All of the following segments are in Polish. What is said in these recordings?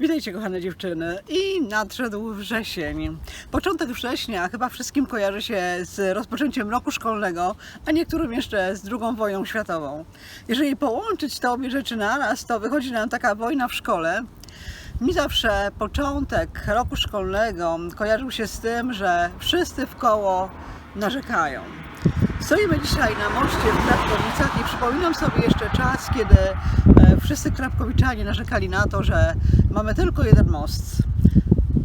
Witajcie kochane dziewczyny i nadszedł wrzesień. Początek września chyba wszystkim kojarzy się z rozpoczęciem roku szkolnego, a niektórym jeszcze z II wojną światową. Jeżeli połączyć te obie rzeczy naraz, to wychodzi nam taka wojna w szkole. Mi zawsze początek roku szkolnego kojarzył się z tym, że wszyscy w koło narzekają. Stoimy dzisiaj na moście w Krapkowicach i przypominam sobie jeszcze czas, kiedy e, wszyscy Krapkowiczanie narzekali na to, że mamy tylko jeden most.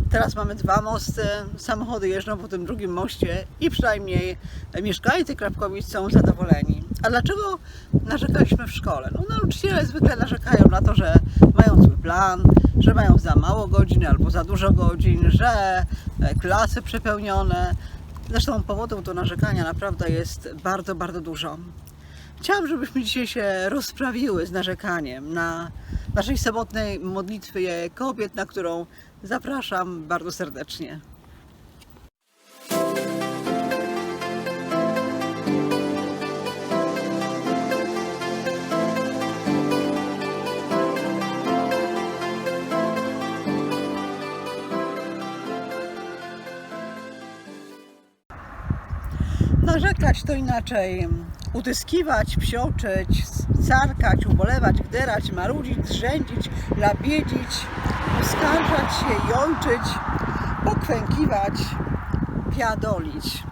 Teraz mamy dwa mosty, samochody jeżdżą po tym drugim moście i przynajmniej mieszkańcy Krapkowic są zadowoleni. A dlaczego narzekaliśmy w szkole? No nauczyciele zwykle narzekają na to, że mają zły plan, że mają za mało godzin albo za dużo godzin, że e, klasy przepełnione. Zresztą powodów do narzekania naprawdę jest bardzo, bardzo dużo. Chciałam, żebyśmy dzisiaj się rozprawiły z narzekaniem na naszej sobotniej modlitwie kobiet, na którą zapraszam bardzo serdecznie. Narzekać to inaczej utyskiwać, psioczyć, carkać, ubolewać, gderać, marudzić, drzędzić, labiedzić, uskarżać się, jojczyć, pokwękiwać, piadolić.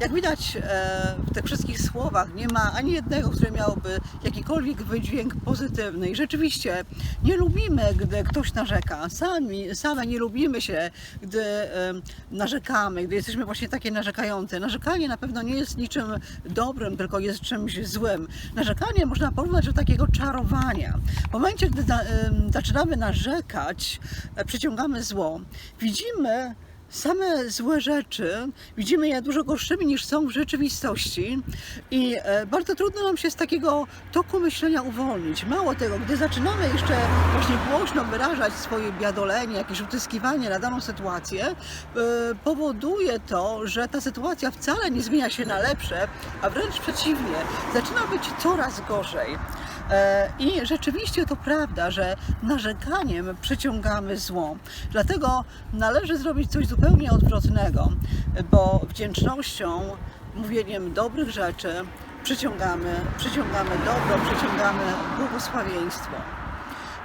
Jak widać e, w tych wszystkich słowach nie ma ani jednego, które miałoby jakikolwiek wydźwięk pozytywny. I rzeczywiście nie lubimy, gdy ktoś narzeka. Sami, same nie lubimy się, gdy narzekamy, gdy jesteśmy właśnie takie narzekające. Narzekanie na pewno nie jest niczym dobrym, tylko jest czymś złym. Narzekanie można porównać do takiego czarowania. W momencie, gdy na, zaczynamy narzekać, e, przyciągamy zło. Widzimy same złe rzeczy, widzimy je dużo gorszymi niż są w rzeczywistości i e, bardzo trudno nam się z takiego toku myślenia uwolnić. Mało tego, gdy zaczynamy jeszcze właśnie głośno wyrażać swoje biadolenie, jakieś utyskiwanie na daną sytuację, e, powoduje to, że ta sytuacja wcale nie zmienia się na lepsze, a wręcz przeciwnie, zaczyna być coraz gorzej. E, I rzeczywiście to prawda, że narzekaniem przyciągamy zło. Dlatego należy zrobić coś zupełnie odwrotnego, bo wdzięcznością, mówieniem dobrych rzeczy przyciągamy, przyciągamy dobro, przyciągamy błogosławieństwo.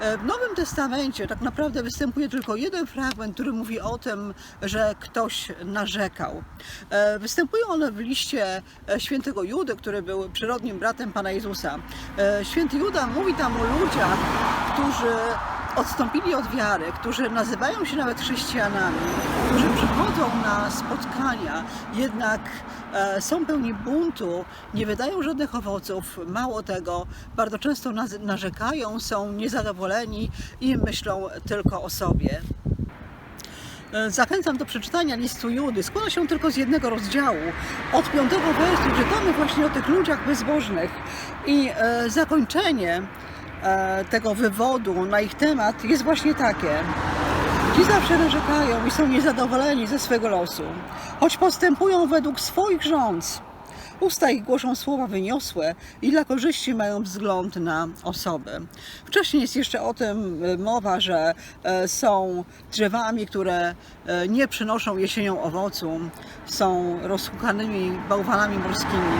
E, W Nowym Testamencie tak naprawdę występuje tylko jeden fragment, który mówi o tym, że ktoś narzekał. E, Występuje on w liście e, świętego Judy, który był przyrodnim bratem Pana Jezusa. Święty Juda mówi tam o ludziach, którzy odstąpili od wiary, którzy nazywają się nawet chrześcijanami, którzy przychodzą na spotkania, jednak e, są pełni buntu, nie wydają żadnych owoców, mało tego, bardzo często narzekają, są niezadowoleni i myślą tylko o sobie. E, Zachęcam do przeczytania listu Judy. Składa się tylko z jednego rozdziału. Od piątego wersu czytamy właśnie o tych ludziach bezbożnych. I e, zakończenie tego wywodu na ich temat jest właśnie takie. Ci zawsze narzekają i są niezadowoleni ze swego losu, choć postępują według swoich rządz. Usta ich głoszą słowa wyniosłe i dla korzyści mają wzgląd na osobę. Wcześniej jest jeszcze o tym e, mowa, że e, są drzewami, które e, nie przynoszą jesienią owocu, są rozhukanymi bałwanami morskimi.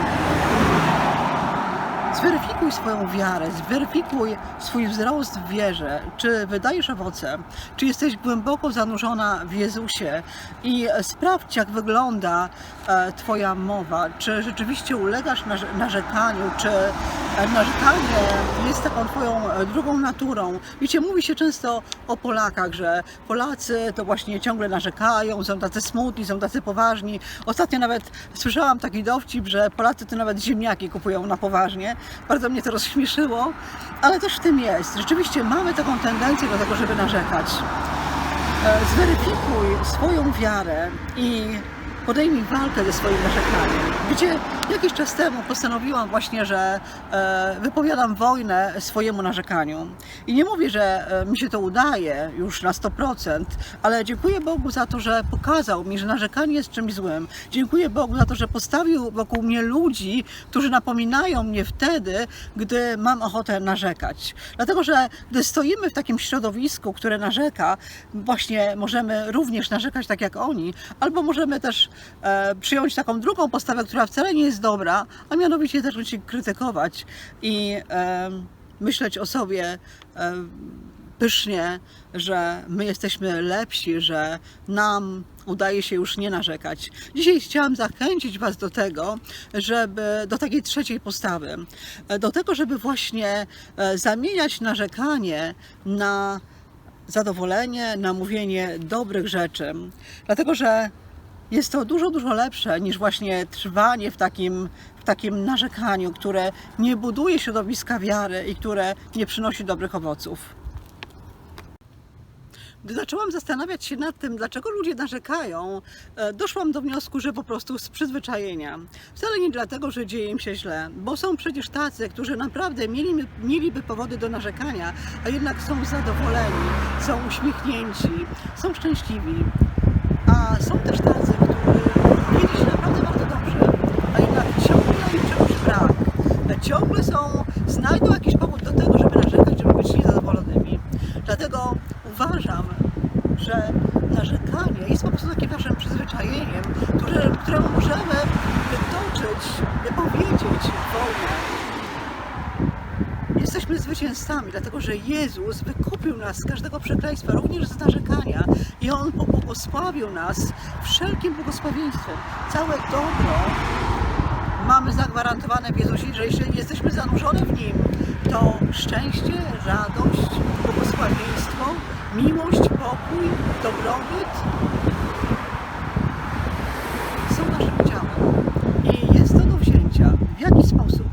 Zweryfikuj swoją wiarę, zweryfikuj swój wzrost w wierze, czy wydajesz owoce, czy jesteś głęboko zanurzona w Jezusie i sprawdź, jak wygląda e, Twoja mowa, czy rzeczywiście ulegasz narze- narzekaniu, czy e, narzekanie jest taką Twoją e, drugą naturą. Wiecie, mówi się często o Polakach, że Polacy to właśnie ciągle narzekają, są tacy smutni, są tacy poważni. Ostatnio nawet słyszałam taki dowcip, że Polacy to nawet ziemniaki kupują na poważnie. Bardzo mnie to rozśmieszyło, ale też w tym jest. Rzeczywiście mamy taką tendencję do tego, żeby narzekać. E, Zweryfikuj swoją wiarę i podejmij walkę ze swoim narzekaniem. Wiecie, Jakiś czas temu postanowiłam właśnie, że e, wypowiadam wojnę swojemu narzekaniu. I nie mówię, że e, mi się to udaje już na 100%, ale dziękuję Bogu za to, że pokazał mi, że narzekanie jest czymś złym. Dziękuję Bogu za to, że postawił wokół mnie ludzi, którzy napominają mnie wtedy, gdy mam ochotę narzekać. Dlatego, że gdy stoimy w takim środowisku, które narzeka, właśnie możemy również narzekać tak jak oni, albo możemy też e, przyjąć taką drugą postawę, która wcale nie jest dobra, a mianowicie zacząć się krytykować i e, myśleć o sobie e, pysznie, że my jesteśmy lepsi, że nam udaje się już nie narzekać. Dzisiaj chciałam zachęcić Was do tego, żeby do takiej trzeciej postawy, do tego, żeby właśnie e, zamieniać narzekanie na zadowolenie, na mówienie dobrych rzeczy. Dlatego, że jest to dużo, dużo lepsze niż właśnie trwanie w takim, w takim narzekaniu, które nie buduje środowiska wiary i które nie przynosi dobrych owoców. Gdy zaczęłam zastanawiać się nad tym, dlaczego ludzie narzekają, e, doszłam do wniosku, że po prostu z przyzwyczajenia. Wcale nie dlatego, że dzieje im się źle, bo są przecież tacy, którzy naprawdę mieli, mieliby powody do narzekania, a jednak są zadowoleni, są uśmiechnięci, są szczęśliwi. A są też tacy, którzy mieli się naprawdę bardzo dobrze, a jednak ciągle im czegoś brak. Ciągle są, znajdą jakiś powód do tego, żeby narzekać, żeby być niezadowolonymi. Dlatego uważam, że narzekanie jest po prostu takim naszym przyzwyczajeniem, które, któremu możemy wytoczyć, wypowiedzieć wojnę. Jesteśmy zwycięzcami, dlatego że Jezus wykupił nas z każdego przekleństwa, również z narzekania i On pobłogosławił nas wszelkim błogosławieństwem. Całe dobro mamy zagwarantowane w Jezusie, że jeśli jesteśmy zanurzone w Nim, to szczęście, radość, błogosławieństwo, miłość, pokój, dobrobyt są naszym udziałem. I jest to do wzięcia. W jaki sposób?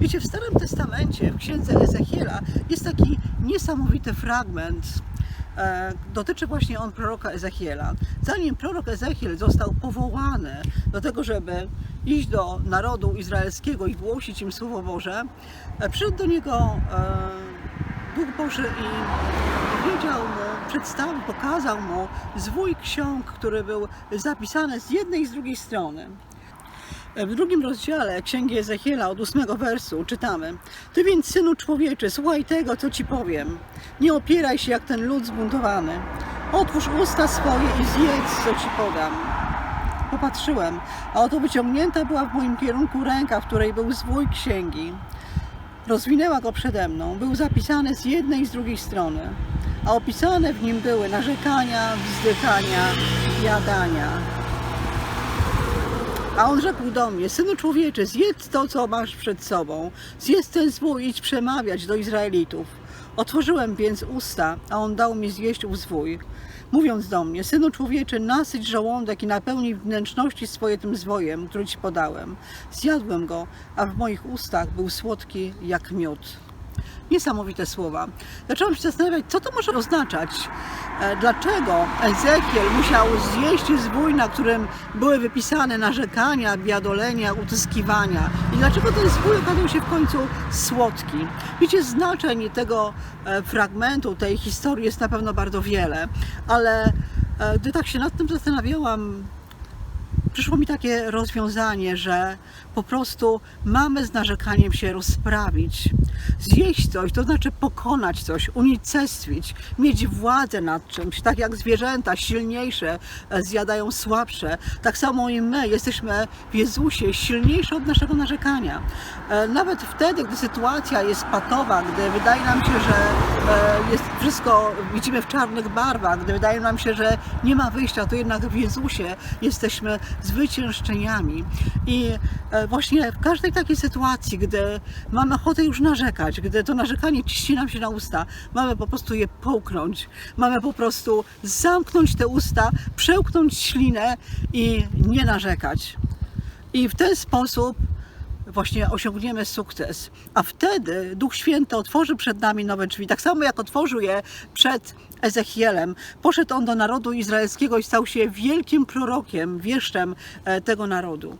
Wiecie, w Starym Testamencie, w księdze Ezechiela, jest taki niesamowity fragment. E, dotyczy właśnie on proroka Ezechiela. Zanim prorok Ezechiel został powołany do tego, żeby iść do narodu izraelskiego i głosić im Słowo Boże, e, przyszedł do niego e, Duch Boży i powiedział mu, przedstawił, pokazał mu zwój ksiąg, który był zapisany z jednej i z drugiej strony. W drugim rozdziale Księgi Ezechiela od ósmego wersu czytamy Ty więc, Synu Człowieczy, słuchaj tego, co Ci powiem. Nie opieraj się jak ten lud zbuntowany. Otwórz usta swoje i zjedz, co Ci podam. Popatrzyłem, a oto wyciągnięta była w moim kierunku ręka, w której był zwój księgi. Rozwinęła go przede mną. Był zapisany z jednej i z drugiej strony, a opisane w nim były narzekania, wzdychania, jadania. A on rzekł do mnie, synu człowieczy, zjedz to, co masz przed sobą. Zjedz ten zwój idź przemawiać do Izraelitów. Otworzyłem więc usta, a on dał mi zjeść ów zwój. Mówiąc do mnie, synu człowieczy, nasyć żołądek i napełnij wnętrzności swoje tym zwojem, który ci podałem. Zjadłem go, a w moich ustach był słodki jak miód. Niesamowite słowa. Zaczęłam się zastanawiać, co to może oznaczać. E, Dlaczego Ezekiel musiał zjeść zwój, na którym były wypisane narzekania, biadolenia, utyskiwania? I dlaczego ten zwój okazał się w końcu słodki? Wiecie, znaczeń tego e, fragmentu, tej historii jest na pewno bardzo wiele, ale e, gdy tak się nad tym zastanawiałam, przyszło mi takie rozwiązanie, że po prostu mamy z narzekaniem się rozprawić. Zjeść coś, to znaczy pokonać coś, unicestwić, mieć władzę nad czymś, tak jak zwierzęta silniejsze e, zjadają słabsze, tak samo i my jesteśmy w Jezusie silniejsze od naszego narzekania. E, Nawet wtedy, gdy sytuacja jest patowa, gdy wydaje nam się, że e, jest wszystko, widzimy w czarnych barwach, gdy wydaje nam się, że nie ma wyjścia, to jednak w Jezusie jesteśmy zwyciężczyniami. I właśnie w każdej takiej sytuacji, gdy mamy ochotę już narzekać, gdy to narzekanie ciśnie nam się na usta, mamy po prostu je połknąć. Mamy po prostu zamknąć te usta, przełknąć ślinę i nie narzekać. I w ten sposób właśnie osiągniemy sukces. A wtedy Duch Święty otworzy przed nami nowe drzwi, tak samo jak otworzył je przed Ezechielem. Poszedł on do narodu izraelskiego i stał się wielkim prorokiem, wieszczem e, tego narodu.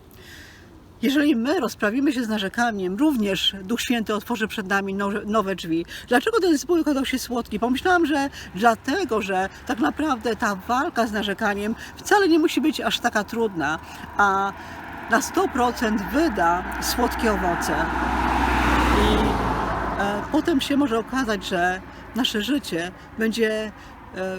Jeżeli my rozprawimy się z narzekaniem, również Duch Święty otworzy przed nami nowe, drzwi. Dlaczego ten zbój okazał się słodki? Pomyślałam, że dlatego, że tak naprawdę ta walka z narzekaniem wcale nie musi być aż taka trudna, a na 100% wyda słodkie owoce. I e, potem się może okazać, że nasze życie będzie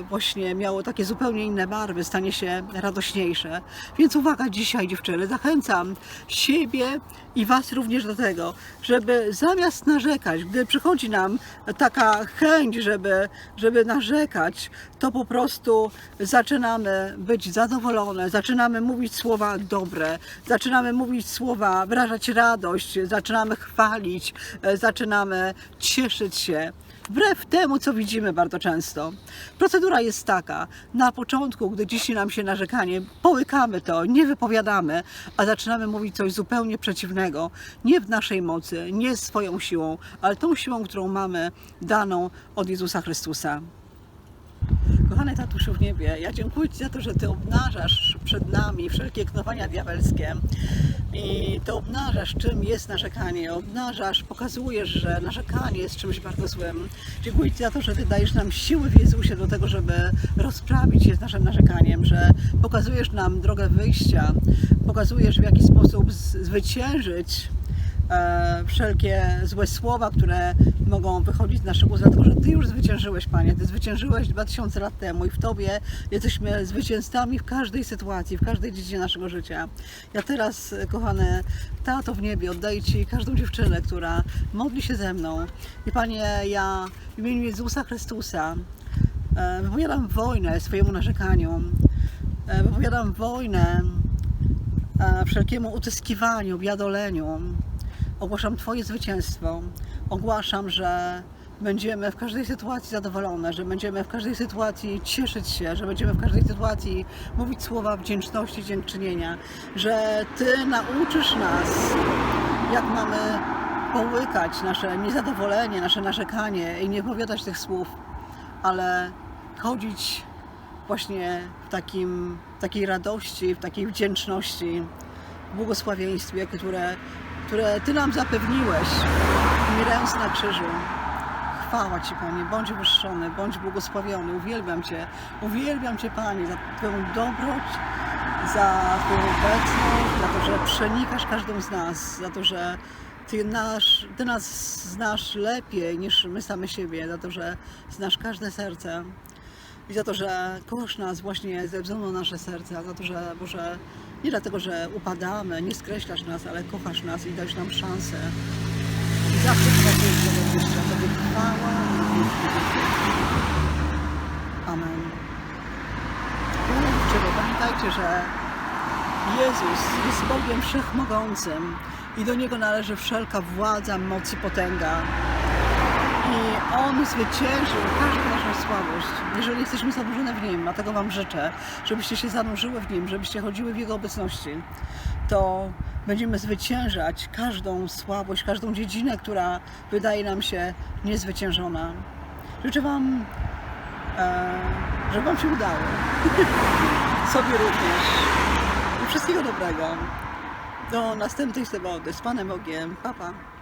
właśnie miało takie zupełnie inne barwy, stanie się radośniejsze. Więc uwaga dzisiaj dziewczyny, zachęcam siebie i Was również do tego, żeby zamiast narzekać, gdy przychodzi nam taka chęć, żeby, żeby narzekać, to po prostu zaczynamy być zadowolone, zaczynamy mówić słowa dobre, zaczynamy mówić słowa, wyrażać radość, zaczynamy chwalić, e, zaczynamy cieszyć się. Wbrew temu, co widzimy bardzo często. Procedura jest taka. Na początku, gdy ciśnie nam się narzekanie, połykamy to, nie wypowiadamy, a zaczynamy mówić coś zupełnie przeciwnego. Nie w naszej mocy, nie swoją siłą, ale tą siłą, którą mamy daną od Jezusa Chrystusa. Kochany tatuszu w niebie, ja dziękuję Ci za to, że Ty obnażasz przed nami wszelkie knowania diabelskie i Ty obnażasz, czym jest narzekanie, obnażasz, pokazujesz, że narzekanie jest czymś bardzo złym. Dziękuję Ci za to, że Ty dajesz nam siły w Jezusie do tego, żeby rozprawić się z naszym narzekaniem, że pokazujesz nam drogę wyjścia, pokazujesz w jaki sposób zwyciężyć wszelkie złe słowa, które mogą wychodzić z naszych ust, dlatego że Ty już zwyciężyłeś, Panie. Ty zwyciężyłeś 2000 lat temu i w Tobie jesteśmy zwycięzcami w każdej sytuacji, w każdej dziedzinie naszego życia. Ja teraz, e, kochany Tato w niebie, oddaję Ci każdą dziewczynę, która modli się ze mną. I Panie, ja w imieniu Jezusa Chrystusa e, wypowiadam wojnę swojemu narzekaniu. E, Wypowiadam wojnę e, wszelkiemu utyskiwaniu, biadoleniu. Ogłaszam Twoje zwycięstwo. Ogłaszam, że będziemy w każdej sytuacji zadowolone, że będziemy w każdej sytuacji cieszyć się, że będziemy w każdej sytuacji mówić słowa wdzięczności, dziękczynienia, że Ty nauczysz nas, jak mamy połykać nasze niezadowolenie, nasze narzekanie i nie powiadać tych słów, ale chodzić właśnie w takim, takiej radości, w takiej wdzięczności, w błogosławieństwie, które, które Ty nam zapewniłeś, umierając na krzyżu. Chwała Ci, Panie, bądź wyższony, bądź błogosławiony. Uwielbiam Cię, uwielbiam Cię, Panie, za Twoją dobroć, za Twoją obecność, za to, że przenikasz każdą z nas, za to, że Ty, nasz, ty nas znasz lepiej niż my same siebie, za to, że znasz każde serce. I za to, że kochasz nas właśnie ze względu na nasze serca, za to, że Boże, nie dlatego, że upadamy, nie skreślasz nas, ale kochasz nas i dajesz nam szansę. I zawsze Amen. Dziewczyny, pamiętajcie, że Jezus jest Bogiem Wszechmogącym i do Niego należy wszelka władza, moc i potęga. I On zwyciężył każdą naszą słabość. Jeżeli jesteśmy zanurzone w Nim, a tego Wam życzę, żebyście się zanurzyły w Nim, żebyście chodziły w Jego obecności, to będziemy zwyciężać każdą słabość, każdą dziedzinę, która wydaje nam się niezwyciężona. Życzę Wam, e, żeby Wam się udało. Sobie również. I wszystkiego dobrego. Do następnej soboty z Panem Bogiem. Pa, pa.